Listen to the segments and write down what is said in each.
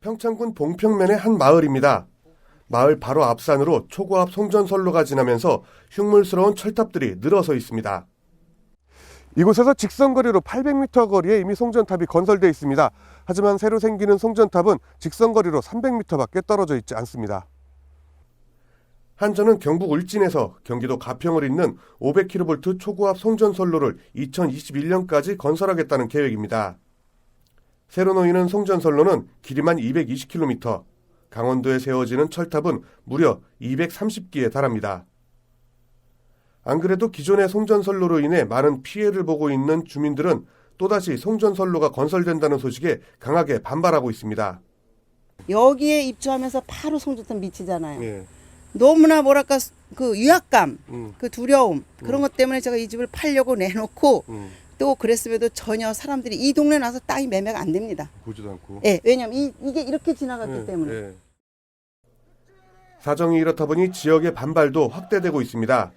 평창군 봉평면의 한 마을입니다. 마을 바로 앞산으로 초고압 송전선로가 지나면서 흉물스러운 철탑들이 늘어서 있습니다. 이곳에서 직선거리로 800m 거리에 이미 송전탑이 건설되어 있습니다. 하지만 새로 생기는 송전탑은 직선거리로 300m밖에 떨어져 있지 않습니다. 한전은 경북 울진에서 경기도 가평을 잇는 500kV 초고압 송전선로를 2021년까지 건설하겠다는 계획입니다. 새로 놓이는 송전선로는 길이만 220km, 강원도에 세워지는 철탑은 무려 230기에 달합니다. 안 그래도 기존의 송전선로로 인해 많은 피해를 보고 있는 주민들은 또다시 송전선로가 건설된다는 소식에 강하게 반발하고 있습니다. 여기에 입주하면서 바로 송전탑 미치잖아요. 예. 너무나 뭐랄까 그 위압감, 음. 그 두려움 그런 것 때문에 제가 이 집을 팔려고 내놓고 음. 또 그랬음에도 전혀 사람들이 이 동네 나서 땅이 매매가 안 됩니다. 보지도 않고. 예, 왜냐면 이, 이게 이렇게 지나갔기 예, 때문에. 예. 사정이 이렇다 보니 지역의 반발도 확대되고 있습니다.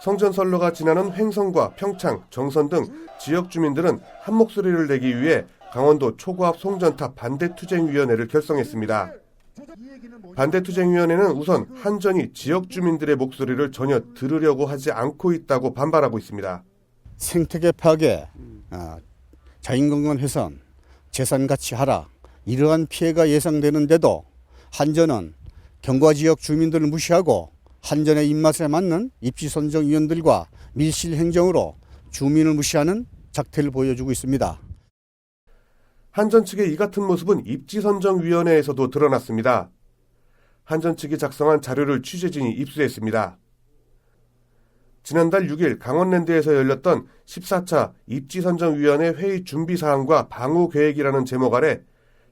성전선로가 지나는 횡성과 평창, 정선 등 지역 주민들은 한 목소리를 내기 위해 강원도 초고압 송전탑 반대투쟁위원회를 결성했습니다. 반대투쟁위원회는 우선 한전이 지역 주민들의 목소리를 전혀 들으려고 하지 않고 있다고 반발하고 있습니다. 생태계 파괴, 아, 자연경관 훼손, 재산 가치 하락 이러한 피해가 예상되는데도 한전은 경과 지역 주민들을 무시하고 한전의 입맛에 맞는 입지 선정 위원들과 밀실 행정으로 주민을 무시하는 작태를 보여주고 있습니다. 한전 측의 이 같은 모습은 입지 선정 위원회에서도 드러났습니다. 한전 측이 작성한 자료를 취재진이 입수했습니다. 지난달 6일 강원랜드에서 열렸던 14차 입지선정위원회 회의 준비 사항과 방호 계획이라는 제목 아래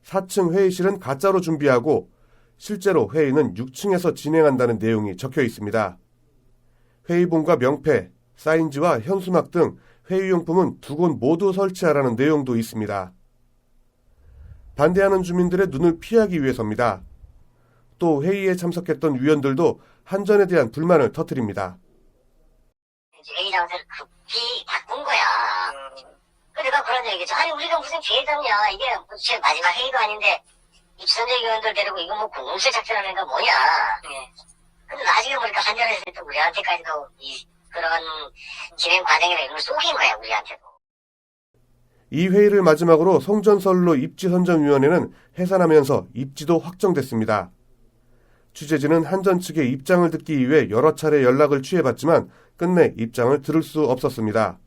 4층 회의실은 가짜로 준비하고 실제로 회의는 6층에서 진행한다는 내용이 적혀 있습니다. 회의본과 명패, 사인지와 현수막 등 회의용품은 두 곳 모두 설치하라는 내용도 있습니다. 반대하는 주민들의 눈을 피하기 위해서입니다. 또 회의에 참석했던 위원들도 한전에 대한 불만을 터뜨립니다. 회의 장소를 급히 바꾼 거야. 그러니까 그런 얘기죠. 아니 우리가 무슨 기회점이야. 이게 지금 마지막 회의도 아닌데 입선제 위원들 데리고 이거 뭐 공실 작전하는 거 뭐냐. 근데 나중에 보니까 한전에서 또 우리한테까지도 이 그런 진행 과정이나 이런 걸 쏘긴 거야 우리한테도. 이 회의를 마지막으로 송전선로 입지 선정위원회는 해산하면서 입지도 확정됐습니다. 취재진은 한전 측의 입장을 듣기 위해 여러 차례 연락을 취해봤지만 끝내 입장을 들을 수 없었습니다.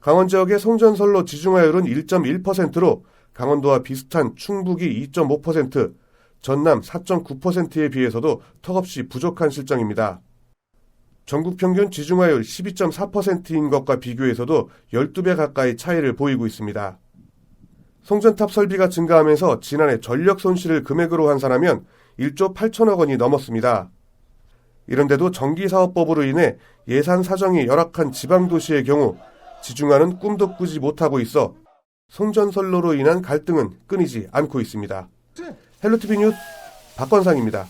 강원 지역의 송전선로 지중화율은 1.1%로 강원도와 비슷한 충북이 2.5%, 전남 4.9%에 비해서도 턱없이 부족한 실정입니다. 전국 평균 지중화율 12.4%인 것과 비교해서도 12배 가까이 차이를 보이고 있습니다. 송전탑 설비가 증가하면서 지난해 전력 손실을 금액으로 환산하면 1조 8천억 원이 넘었습니다. 이런데도 전기사업법으로 인해 예산 사정이 열악한 지방도시의 경우 지중화는 꿈도 꾸지 못하고 있어 송전선로로 인한 갈등은 끊이지 않고 있습니다. 헬로티비 뉴스 박건상입니다.